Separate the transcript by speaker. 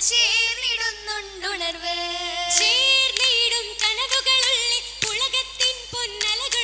Speaker 1: ചേർന്നിടുന്നുണ്ടുണർവ്.
Speaker 2: ചേർന്നിടും കനവുകളുള്ളിൽ ഉലകത്തിൻ പൊന്നലകൾ.